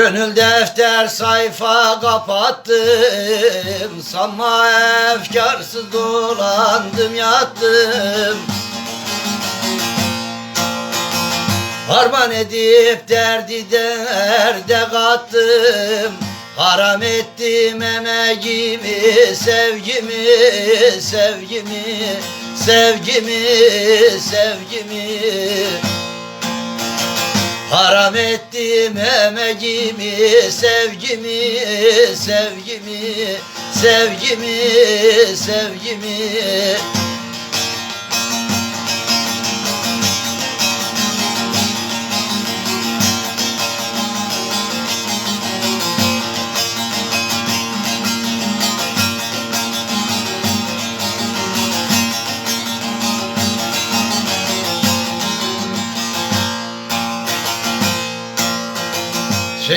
Gönül defter sayfa kapattım Sanma efkarsız dolandım yattım. Harman edip derdi derde kattım Haram ettim emeğimi, sevgimi, sevgimi, sevgimi, sevgimi Haram ettim emeğimi, sevgimi, sevgimi, sevgimi, sevgimi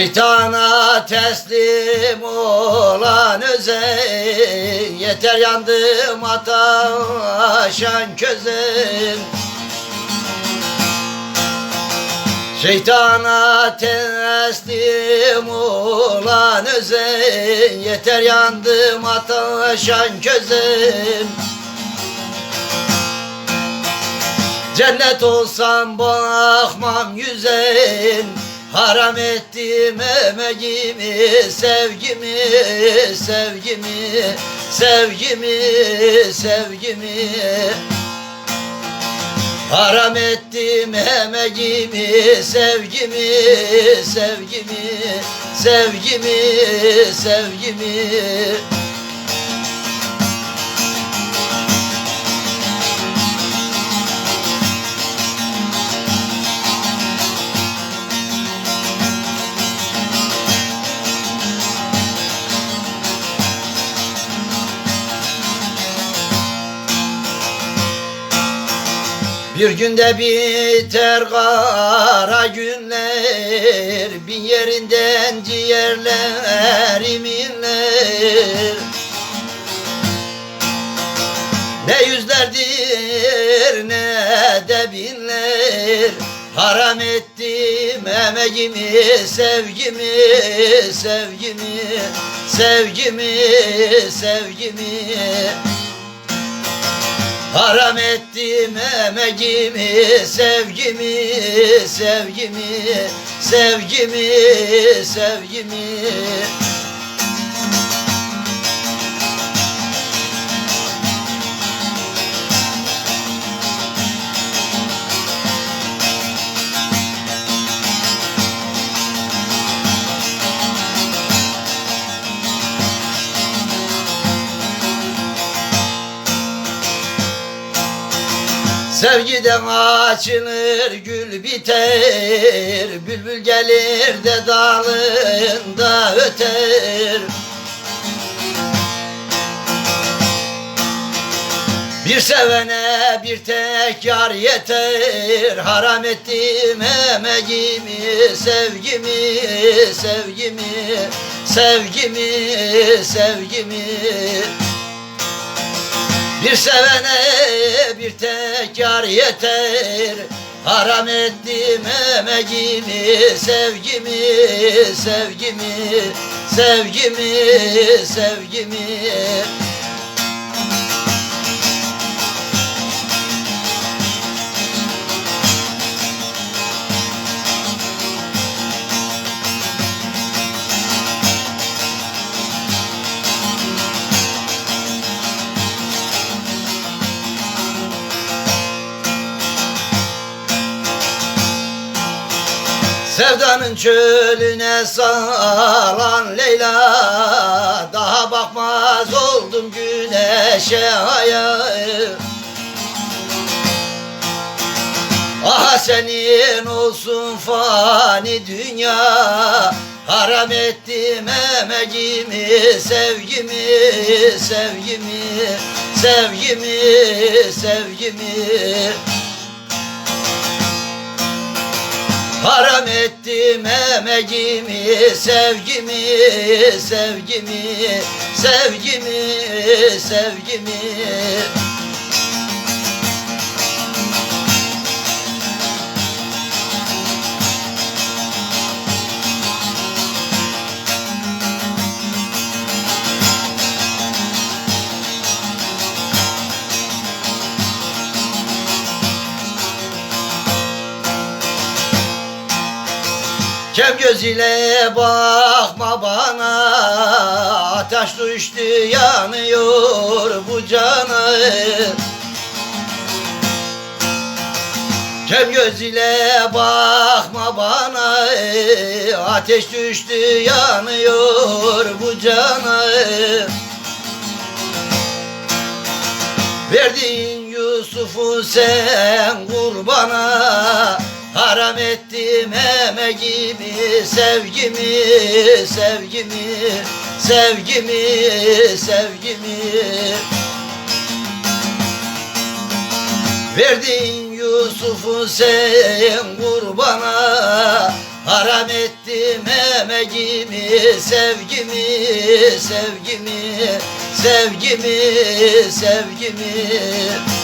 Şeytana teslim olan özen Yeter yandım ataşan közen Şeytana teslim olan özen Yeter yandım ataşan közen Cennet olsam bakmam yüzen Haram ettim emeğimi, sevgimi, sevgimi, sevgimi, sevgimi. Haram ettim emeğimi, sevgimi, sevgimi, sevgimi, sevgimi Bir günde biter kara günler Bin yerinden ciğerlerim inler Ne yüzlerdir ne de binler. Haram ettim emeğimi, sevgimi, sevgimi, sevgimi, sevgimi Haram ettim emeğimi, sevgimi, sevgimi, sevgimi, sevgimi Sevgiden açılır gül biter. Bülbül gelir de dalında öter. Bir sevene bir tek yar yeter. Haram ettim emeğimi, sevgimi, sevgimi, sevgimi, sevgimi bir sevene bir tek yar yeter. Haram ettim emeğimi, sevgimi, sevgimi, sevgimi, sevgimi Sevdanın çölüne salan Leyla Daha bakmaz oldum güneşe aya Ah senin olsun fani dünya Haram ettim emeğimi, sevgimi, sevgimi, sevgimi, sevgimi Haram ettim emeğimi, sevgimi, sevgimi, sevgimi, sevgimi. Kem göz ile bakma bana Ateş düştü yanıyor bu cana Kem göz ile bakma bana Ateş düştü yanıyor bu cana Verdin Yusuf'u sen kurbana Haram ettim emeğimi sevgimi sevgimi sevgimi sevgimi. Verdin Yusuf'u sen kurbana Haram ettim emeğimi sevgimi sevgimi sevgimi sevgimi